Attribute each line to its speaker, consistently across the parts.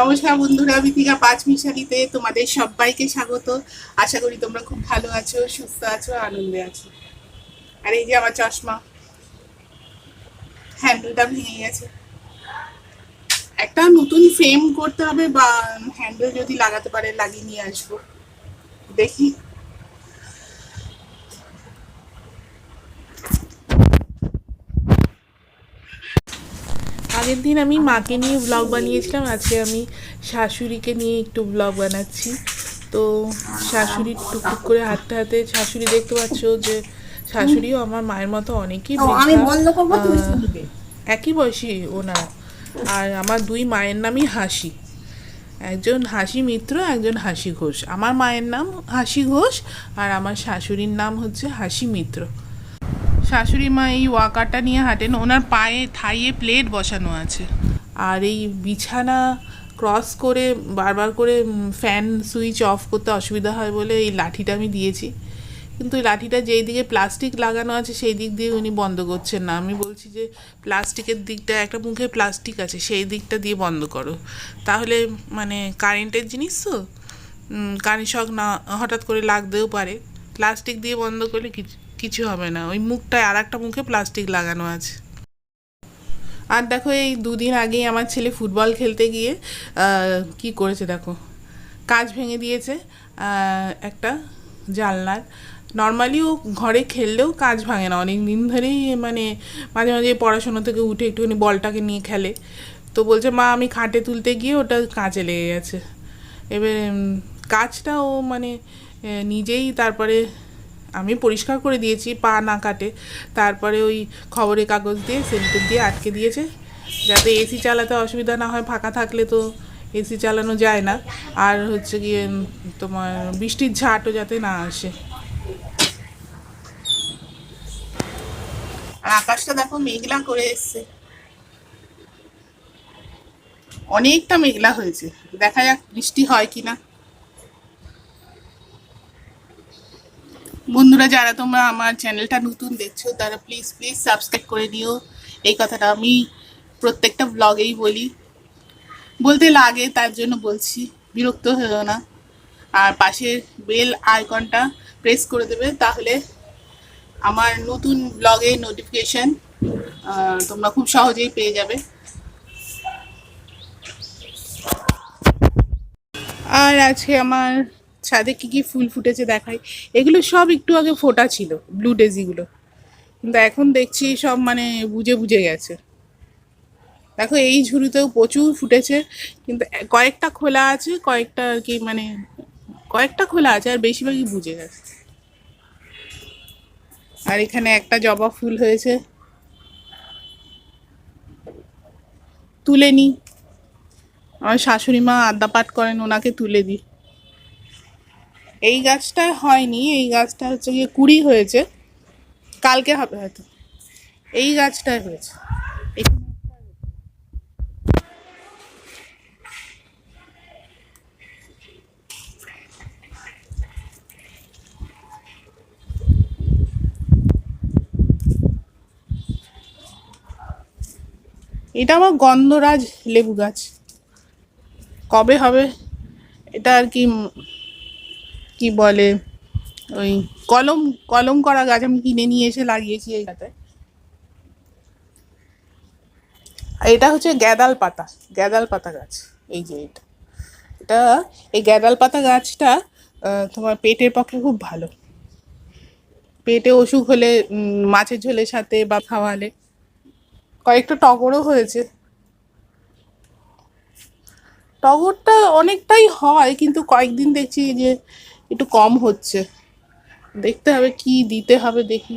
Speaker 1: নমস্কার বন্ধুরা, বিথিকা পাঁচ মিশালিতে তোমাদের সবাইকে স্বাগত। আশা করি তোমরা খুব ভালো আছো, সুস্থ আছো, আনন্দে আছো। আর এই যে আমার চশমা হ্যান্ডেলটা ভেঙে গেছে। একটা নতুন ফ্রেম করতে হবে বা হ্যান্ডেল যদি লাগাতে পারে, লাগিয়ে নিয়ে আসব। দেখি। আগের দিন আমি মাকে নিয়ে ব্লগ বানিয়েছিলাম আজকে আমি শাশুড়িকে নিয়ে একটু ব্লগ বানাচ্ছি। তো শাশুড়ি টুকটুক করে হাঁটতে হাতে শাশুড়ি দেখতে পাচ্ছ যে শাশুড়িও আমার মায়ের মতো অনেকই একই বয়সী ওনারা আর আমার দুই মায়ের নামই হাসি। একজন হাসি মিত্র একজন হাসি ঘোষ। আমার মায়ের নাম হাসি ঘোষ আর আমার শাশুড়ির নাম হচ্ছে হাসি মিত্র। শাশুড়ি মা এই ওয়াকারটা নিয়ে হাঁটেন, ওনার পায়ে, থাইয়ে প্লেট বসানো আছে। আর এই বিছানা ক্রস করে বারবার করে ফ্যান সুইচ অফ করতে অসুবিধা হয় বলে এই লাঠিটা আমি দিয়েছি। কিন্তু লাঠিটা যেই দিকে প্লাস্টিক লাগানো আছে, সেই দিক দিয়ে উনি বন্ধ করছেন না। আমি বলছি যে, প্লাস্টিকের দিকটা, একটা মুখে প্লাস্টিক আছে, সেই দিকটা দিয়ে বন্ধ করো। তাহলে মানে কারেন্টের জিনিস তো? কারেন্ট শখ না, হঠাৎ করে লাগতেও পারে। প্লাস্টিক দিয়ে বন্ধ করলে কিছু কিছু হবে না। ওই মুখটায় আর একটা মুখে প্লাস্টিক লাগানো আছে। আর দেখো এই দুদিন আগেই আমার ছেলে ফুটবল খেলতে গিয়ে কি করেছে দেখো? কাজ ভেঙে দিয়েছে একটা জানলার। নর্মালি ও ঘরে খেললেও কাজ ভাঙে না। অনেক দিন ধরেই মানে মাঝে মাঝে পড়াশোনা থেকে উঠে একটুখানি বলটাকে নিয়ে খেলে। তো বলছে, মা, আমি খাটে তুলতে গিয়ে ওটা কাজে লেগে গেছে। এবার কাজটা ও মানে নিজেই তারপরে আমি পরিষ্কার করে দিয়েছি, পা না কাটে। তারপরে ওই খবরের কাগজ দিয়ে, সেন্টার দিয়ে আটকে দিয়েছে, যাতে এসি চালাতে অসুবিধা না হয়, ফাঁকা থাকলে তো এসি চালানো যায় না। আর হচ্ছে গিয়ে তোমার বৃষ্টির ঝাঁটও যাতে না আসে। আর আকাশটা দেখো মেঘলা করে এসছে। অনেকটা মেঘলা হয়েছে। দেখা যাক বৃষ্টি হয় কিনা। বন্ধুরা, যারা তোমরা আমার চ্যানেলটা নতুন দেখছ, তারা প্লিজ প্লিজ সাবস্ক্রাইব করে দিও। এই কথাটা আমি প্রত্যেকটা ব্লগেই বলি। বলতে লাগে, তার জন্য বলছি, বিরক্ত হয়েও না। আর পাশের বেল আইকনটা প্রেস করে দেবে, তাহলে আমার নতুন ব্লগে নোটিফিকেশন তোমরা খুব সহজেই পেয়ে যাবে। আর আছে আমার ছাদে কি কি ফুল ফুটেছে দেখাই। এগুলো সব একটু আগে ফোটা ছিল ব্লু ডেজিগুলো কিন্তু এখন দেখছি সব মানে বুঝে বুঝে গেছে। দেখো এই ঝুড়িতেও প্রচুর ফুটেছে, কিন্তু কয়েকটা খোলা আছে, কয়েকটা আর কি মানে কয়েকটা খোলা আছে, আর বেশিরভাগই বুঝে গেছে। আর এখানে একটা জবা ফুল হয়েছে। তুলে নি। আমার শাশুড়ি মা আড্ডা পাঠ করেন, ওনাকে তুলে দিই। এই গাছটা হয়নি, এই গাছটা হচ্ছে গিয়ে কুড়ি হয়েছে। কালকে হবে হয়তো। এই গাছটাই হয়েছে। এটা আমার গন্ধরাজ লেবু গাছ। কবে হবে? এটা আর কি কি বলে, ওই কলম কলম করা গাছ আমি কিনে নিয়ে এসে লাগিয়েছি এই গাছে আর এটা হচ্ছে গ্যাদাল পাতা গ্যাদাল পাতা গাছ, এই যে এটা। এটা, এই গ্যাদাল পাতা গাছটা তোমার পেটের পক্ষে খুব ভালো। পেটে অসুখ হলে মাছের ঝোলের সাথে বা খাওয়ালে। কয়েকটা টগরও হয়েছে। টগরটা অনেকটাই হয়, কিন্তু কয়েকদিন দেখছি যে একটু কম হচ্ছে। দেখতে হবে কি দিতে হবে দেখি।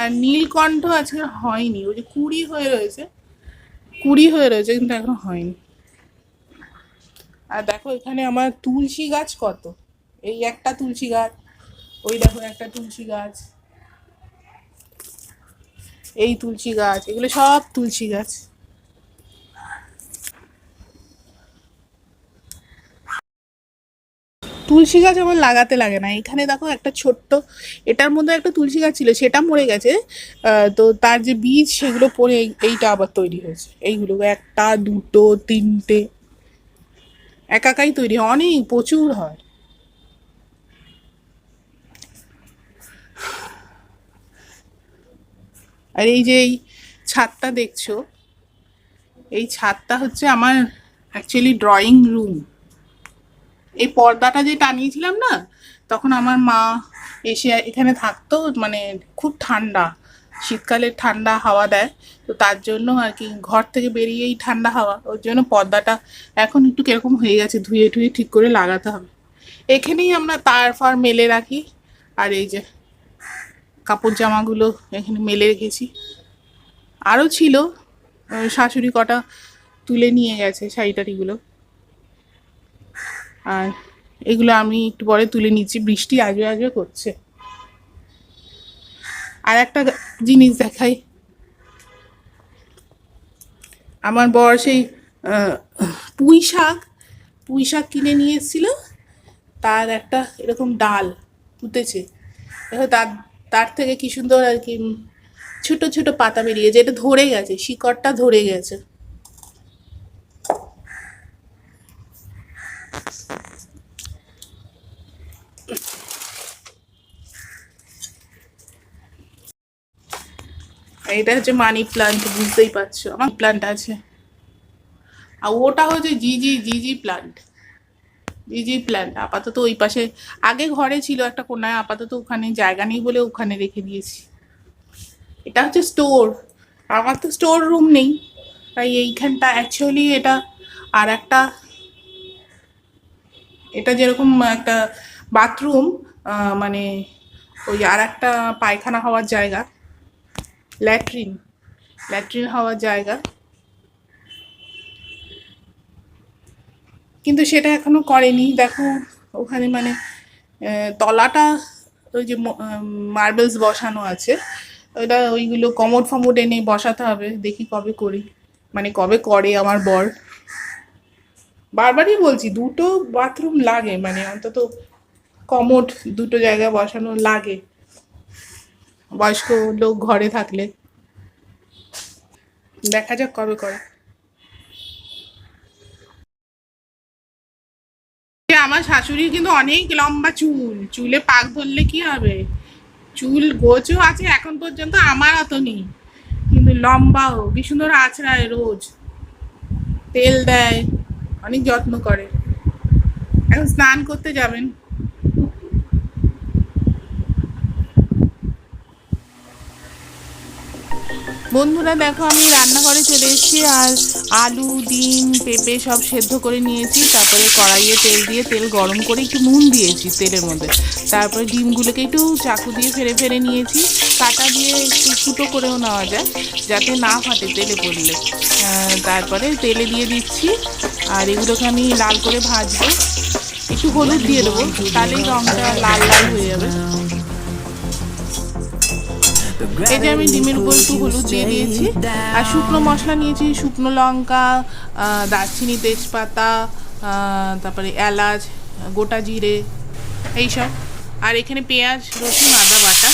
Speaker 1: আর নীলকণ্ঠ আজকে হয়নি, ওই যে কুড়ি হয়ে রয়েছে। কুড়ি হয়ে রয়েছে, কিন্তু এখনও হয়নি। আর দেখো এখানে আমার তুলসী গাছ কত? এই একটা তুলসী গাছ, ওই দেখো একটা তুলসী গাছ। এই তুলসী গাছ, এগুলো সব তুলসী গাছ। তুলসী গাছ আমার লাগাতে লাগে না। এখানে দেখো একটা ছোট্ট, এটার মধ্যে একটা তুলসী গাছ ছিল, সেটা মরে গেছে। তো তার যে বীজ, সেগুলো পরে এই- এইটা আবার তৈরি হয়েছে। এইগুলো একটা, দুটো, তিনটে। একাকাই তৈরি হয়, অনেক, প্রচুর হয়। আর এই যে এই ছাদটা দেখছ, এই ছাদটা হচ্ছে আমার অ্যাকচুয়ালি ড্রয়িং রুম এই পর্দাটা যে টানিয়েছিলাম না, তখন আমার মা এসে এখানে থাকতো মানে খুব ঠান্ডা শীতকালে ঠান্ডা হাওয়া দেয়, তো তার জন্য আর কি ঘর থেকে বেরিয়েই ঠান্ডা হাওয়া, ওর জন্য পর্দাটা এখন একটু কীরকম হয়ে গেছে, ধুয়ে টুয়ে ঠিক করে লাগাতে হবে। এখানেই আমরা তার ফার মেলে রাখি, আর এই যে কাপড় জামাগুলো এখানে মেলে রেখেছি। আরও ছিল শাশুড়ি কটা তুলে নিয়ে গেছে শাড়ি টাড়িগুলো আর এগুলো আমি একটু পরে তুলে নিচ্ছি। বৃষ্টি আগে আগে করছে। আর একটা জিনিস দেখাই। আমার বর সেই পুঁই শাক পুঁই শাক কিনে নিয়ে তার একটা এরকম ডাল পুঁতেছে। দেখো তার তার থেকে কি সুন্দর আর কি ছোট ছোট পাতা বেরিয়েছে এটা ধরে গেছে, শিকড়টা ধরে গেছে। এটা হচ্ছে মানি প্লান্ট বুঝতেই পারছ। আমার প্লান্ট আছে। আর ওটা হচ্ছে জিজি জিজি প্লান্ট জিজি প্ল্যান্ট আপাতত ওই পাশে। আগে ঘরে ছিল একটা কোনায়, আপাতত ওখানে জায়গা নেই বলে ওখানে রেখে দিয়েছি। এটা হচ্ছে স্টোর আমার তো স্টোর রুম নেই। তাই এইখানটা অ্যাকচুয়ালি এটা আর একটা এটা যেরকম একটা বাথরুম মানে ওই আর একটা পায়খানা হওয়ার জায়গা। ল্যাট্রিন। ল্যাট্রিন হওয়ার জায়গা। কিন্তু সেটা এখনও করেনি। দেখো, ওখানে মানে তলাটা ওই যে মার্বেলস বসানো আছে। ওইটা ওইগুলো কমোড ফমোড এনে বসাতে হবে। দেখি কবে করি। মানে কবে করে আমার বর। বারবারই বলছি, দুটো বাথরুম লাগে। মানে অন্তত কমোড দুটো জায়গায় বসানো লাগে। বয়স্ক লোক ঘরে থাকলে। দেখা যাক কবে করে। আমার শাশুড়ি কিন্তু অনেক লম্বা চুল। চুলে পাক ধরলে কি হবে? চুল গোছও আছে এখন পর্যন্ত, আমার অত নেই। কিন্তু লম্বাও সুন্দর আছড়ায় রোজ। তেল দেয়, অনেক যত্ন করে। এখন স্নান করতে যাবেন। বন্ধুরা দেখো, আমি রান্নাঘরে চলে এসেছি আর আলু, ডিম, পেঁপে সব সেদ্ধ করে নিয়েছি। তারপরে কড়াইয়ে তেল দিয়ে, তেল গরম করে একটু নুন দিয়েছি তেলের মধ্যে। তারপরে ডিমগুলোকে একটু চাকু দিয়ে ফেরে ফেরে নিয়েছি। কাটা দিয়ে একটু ফুটো করেও নেওয়া যায়, যাতে না ফাটে তেলে পড়লে। তারপরে তেলে দিয়ে দিচ্ছি। আর এগুলোকে আমি লাল করে ভাজবো। একটু হলুদ দিয়ে দেবো, তাহলেই রঙটা লাল লাল হয়ে যাবে। এই যে আমি ডিমের একটু হলুদ দিয়ে দিয়েছি, আর শুকনো মশলা নিয়েছি, শুকনো লঙ্কা দারচিনি, তেজপাতা তারপরে এলাচ, গোটা জিরে এইসব আর এখানে পেঁয়াজ, রসুন, আদা, বাটা।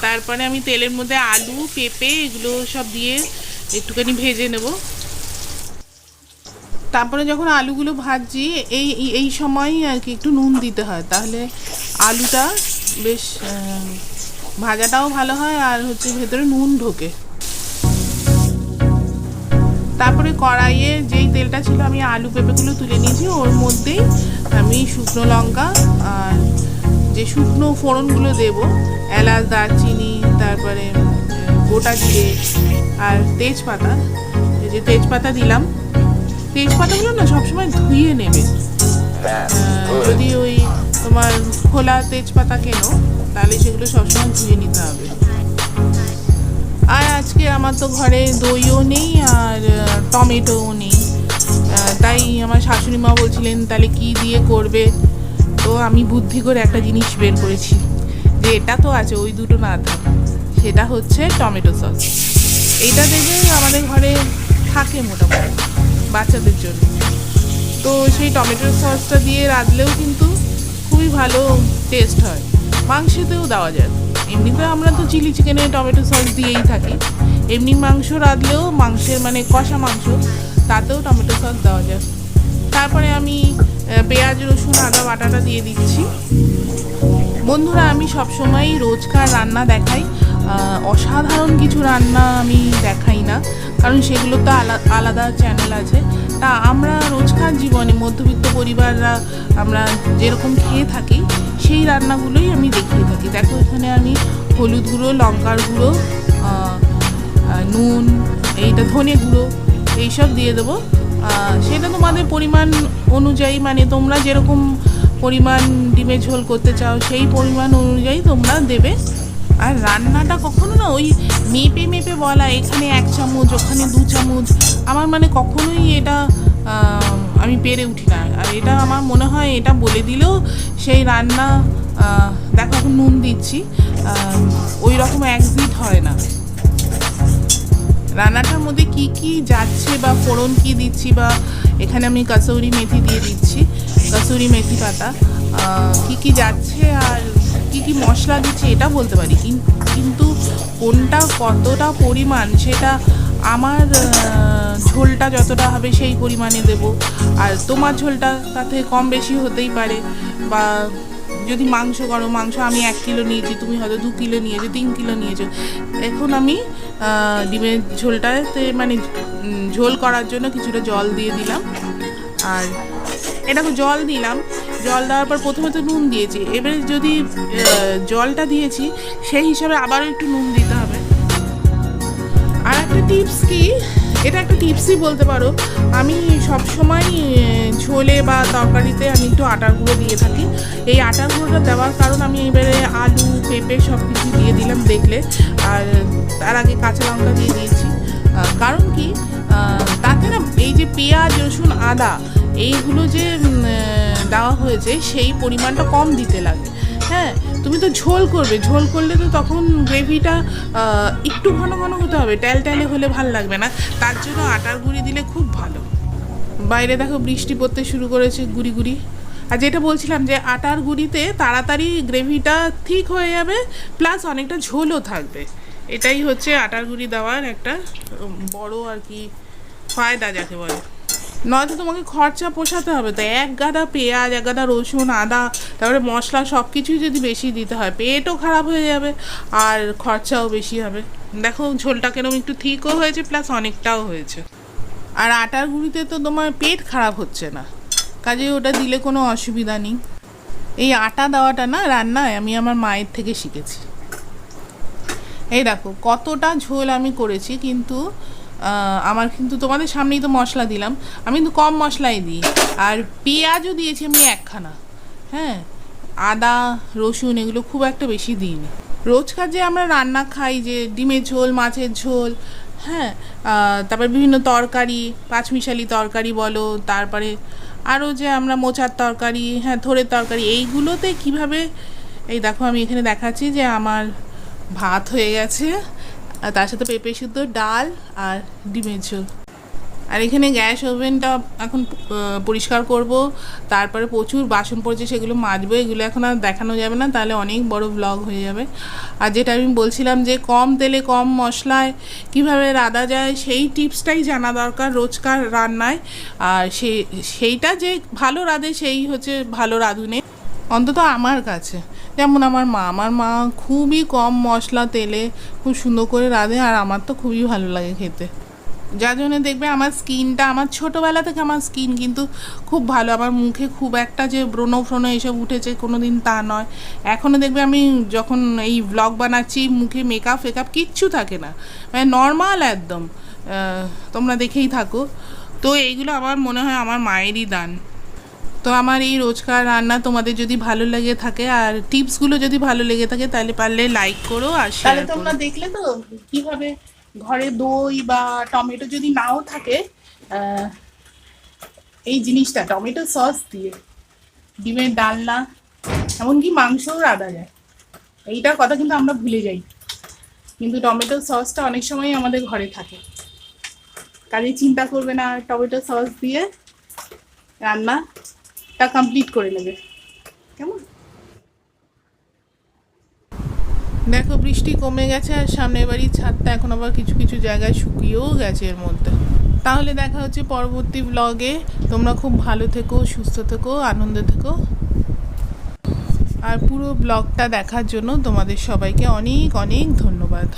Speaker 1: তারপরে আমি তেলের মধ্যে আলু, পেঁপে, এগুলো সব দিয়ে একটুখানি ভেজে নেব। তারপরে যখন আলুগুলো ভাজছি, এই, এই- সময় আর কি একটু নুন দিতে হয়। তাহলে আলুটা বেশ ভাজাটাও ভালো হয় আর হচ্ছে ভেতরে নুন ঢোকে। তারপরে কড়াইয়ে যেই তেলটা ছিল আমি আলু পেঁপেগুলো তুলে নিয়েছি ওর মধ্যেই আমি শুকনো লঙ্কা আর যে শুকনো ফোড়নগুলো দেব এলাচ দারচিনি তারপরে গোটা জিরে আর তেজপাতা। এই যে তেজপাতা দিলাম তেজপাতাগুলো না সবসময় ধুয়ে নেবে। যদি ওই তোমার খোলা তেজপাতা কেনো তাহলে সেগুলো সবসময় ধুয়ে নিতে হবে। আর আজকে আমার তো ঘরে দইও নেই আর টমেটোও নেই। তাই আমার শাশুড়ি মা বলছিলেন, তাহলে কি দিয়ে করবে? তো আমি বুদ্ধি করে একটা জিনিস বের করেছি, যে এটা তো আছে, ওই দুটো না থাক। সেটা হচ্ছে টমেটো সস। এইটা দেখবে আমাদের ঘরে থাকে মোটামুটি বাচ্চাদের জন্য। তো সেই টমেটো সসটা দিয়ে রাঁধলেও কিন্তু খুবই ভালো টেস্ট হয়। মাংসেতেও দেওয়া যায়। এমনিতে আমরা তো চিলি চিকেনে টমেটো সস দিয়েই থাকি। এমনি মাংস রাঁধলেও মাংসের মানে কষা মাংস, তাতেও টমেটো সস দেওয়া যায়। তারপরে আমি পেঁয়াজ, রসুন, আদা, বাটাটা দিয়ে দিচ্ছি। বন্ধুরা, আমি সবসময় রোজকার রান্না দেখাই। অসাধারণ কিছু রান্না আমি দেখাই না। কারণ সেগুলো তো আলা- আলাদা চ্যানেল আছে। তা আমরা রোজকার জীবনে মধ্যবিত্ত পরিবাররা আমরা যেরকম খেয়ে থাকি সেই রান্নাগুলোই আমি দেখিয়ে থাকি। দেখো, এখানে আমি হলুদ গুঁড়ো, লঙ্কার গুঁড়ো নুন, এইটা ধনে গুঁড়ো, এইসব দিয়ে দেবো। সেটা তোমাদের পরিমাণ অনুযায়ী মানে তোমরা যেরকম পরিমাণ ডিমের ঝোল করতে চাও, সেই পরিমাণ অনুযায়ী তোমরা দেবে। আর রান্নাটা কখনো না ওই মেপে মেপে বলা, এখানে এক চামচ, ওখানে দু চামচ, আমার মানে কখনোই এটা আমি পেরে উঠি না। আর এটা আমার মনে হয় এটা বলে দিলেও সেই রান্না দেখো এখন নুন দিচ্ছি ওই রকম একজিট হয় না। রান্নাটার মধ্যে কি কি যাচ্ছে বা ফোড়ন কি দিচ্ছি বা এখানে আমি কাসৌরি মেথি দিয়ে দিচ্ছি, কাসুরি মেথি পাতা কি কি যাচ্ছে আর কি কী মশলা দিচ্ছে এটা বলতে পারি। কিন- কিন্তু কোনটা কতটা পরিমাণ সেটা আমার ঝোলটা যতটা হবে সেই পরিমাণে দেব। আর তোমার ঝোলটা তাতে কম বেশি হতেই পারে। বা যদি মাংস করো, মাংস আমি এক কিলো নিয়েছি, তুমি হয়তো দু কিলো নিয়েছো, তিন কিলো নিয়েছো। এখন আমি ডিমের ঝোলটাতে মানে ঝোল করার জন্য কিছুটা জল দিয়ে দিলাম। আর এটা জল দিলাম। জল দেওয়ার পর প্রথমে তো নুন দিয়েছি। এবারে যদি জলটা দিয়েছি সেই হিসাবে আবারও একটু নুন দিতে হবে। আর একটা টিপস কি? এটা একটা টিপসই বলতে পারো। আমি সবসময় আহ, ঝোলে বা তরকারিতে আমি একটু আটার গুঁড়ো দিয়ে থাকি। এই আটার গুঁড়োটা দেওয়ার কারণ আমি এবারে আলু পেঁপে সব কিছু দিয়ে দিলাম দেখলে। আর তার আগে কাঁচা লঙ্কা দিয়ে দিয়েছি। কারণ কি তাতে না এই যে পেঁয়াজ, রসুন, আদা, এইগুলো যে দেওয়া হয়েছে, সেই পরিমাণটা কম দিতে লাগে। হ্যাঁ তুমি তো ঝোল করবে। ঝোল করলে তো তখন গ্রেভিটা একটু ঘন ঘন হতে হবে। ট্যাল ট্যালে হলে ভালো লাগবে না। তার জন্য আটার গুঁড়ি দিলে খুব ভালো। বাইরে দেখো বৃষ্টি পড়তে শুরু করেছে গুড়ি গুড়ি। আর যেটা বলছিলাম যে, আটার গুঁড়িতে তাড়াতাড়ি গ্রেভিটা ঠিক হয়ে যাবে, প্লাস অনেকটা ঝোলও থাকবে। এটাই হচ্ছে আটার গুঁড়ি দেওয়ার একটা বড় আর কি ফায়দা যাকে বলে। নয়তো তোমাকে খরচা পোষাতে হবে, তো এক গাদা পেঁয়াজ, এক গাদা রসুন, আদা, তারপরে মশলা সব কিছুই যদি বেশি দিতে হয়, পেটও খারাপ হয়ে যাবে আর খরচাও বেশি হবে। দেখো ঝোলটা কেরম একটু ঠিকও হয়েছে, প্লাস অনেকটাও হয়েছে। আর আটার গুঁড়িতে তো তোমার পেট খারাপ হচ্ছে না, কাজে ওটা দিলে কোনো অসুবিধা নেই। এই আটা দেওয়াটা না রান্নায় আমি আমার মায়ের থেকে শিখেছি। এই দেখো, কতটা ঝোল আমি করেছি কিন্তু আমার কিন্তু তোমাদের সামনেই তো মশলা দিলাম। আমি কিন্তু কম মশলাই দিই। আর পেঁয়াজও দিয়েছি আমি একখানা। হ্যাঁ আদা, রসুন এগুলো খুব একটা বেশি দিইনি। রোজকার যে আমরা রান্না খাই যে ডিমের ঝোল, মাছের ঝোল হ্যাঁ তারপর বিভিন্ন তরকারি, পাঁচমিশালি তরকারি বলো, তারপরে আরও যে আমরা মোচার তরকারি হ্যাঁ থোড়ের তরকারি, এইগুলোতে কীভাবে, এই দেখো আমি এখানে দেখাচ্ছি যে আমার ভাত হয়ে গেছে, আর তার সাথে পেঁপে সিদ্ধ, ডাল আর ডিমের ঝোল। আর এখানে গ্যাস ওভেনটা এখন পরিষ্কার করব। তারপরে প্রচুর বাসন পড়েছে, সেগুলো মাজবো। এগুলো এখন আর দেখানো যাবে না, তাহলে অনেক বড় ব্লগ হয়ে যাবে। আর যেটা আমি বলছিলাম যে, কম তেলে, কম মশলায় কীভাবে রাঁধা যায়, সেই টিপসটাই জানা দরকার রোজকার রান্নায়। আর সে, সেইটা যে ভালো রাঁধে, সেই হচ্ছে ভালো রাঁধুনে। অন্তত আমার কাছে। যেমন আমার মা আমার মা খুবই কম মশলা, তেলে খুব সুন্দর করে রাঁধে আর আমার তো খুবই ভালো লাগে খেতে। যার জন্য দেখবে আমার স্কিনটা, আমার ছোটোবেলা থেকে আমার স্কিন কিন্তু খুব ভালো। আমার মুখে খুব একটা যে ব্রণ ফ্রণ এসব উঠেছে কোনো দিন তা নয়। এখনও দেখবে আমি যখন এই ব্লগ বানাচ্ছি, মুখে মেকআপ ফেকআপ কিচ্ছু থাকে না। মানে নর্মাল একদম। তোমরা দেখেই থাকো। তো এইগুলো আমার মনে হয় আমার মায়েরই দান। তো আমার এই রোজকার রান্না তোমাদের যদি ভালো লেগে থাকে আর টিপসগুলো যদি ভালো লেগে থাকে তাহলে পারলে লাইক করো আর তাহলে তোমরা দেখলে তো কীভাবে ঘরে দই বা টমেটো যদি নাও থাকে এই জিনিসটা টমেটো সস দিয়ে ডিমের ডালনা এমনকি মাংসও রাঁধা যায়। এইটার কথা কিন্তু আমরা ভুলে যাই। কিন্তু টমেটো সসটা অনেক সময় আমাদের ঘরে থাকে। কাজে চিন্তা করবে না টমেটো সস দিয়ে
Speaker 2: রান্নাটা কমপ্লিট করে নেবে। কেমন?
Speaker 1: দেখো, বৃষ্টি কমে গেছে আর সামনের বাড়ির ছাদটা এখন আবার কিছু কিছু জায়গায় শুকিয়েও গেছে এর মধ্যে। তাহলে দেখা হচ্ছে পরবর্তী ব্লগে তোমরা খুব ভালো থেকো, সুস্থ থেকো, আনন্দে থেকো। আর পুরো ব্লগটা দেখার জন্য তোমাদের সবাইকে অনেক অনেক ধন্যবাদ।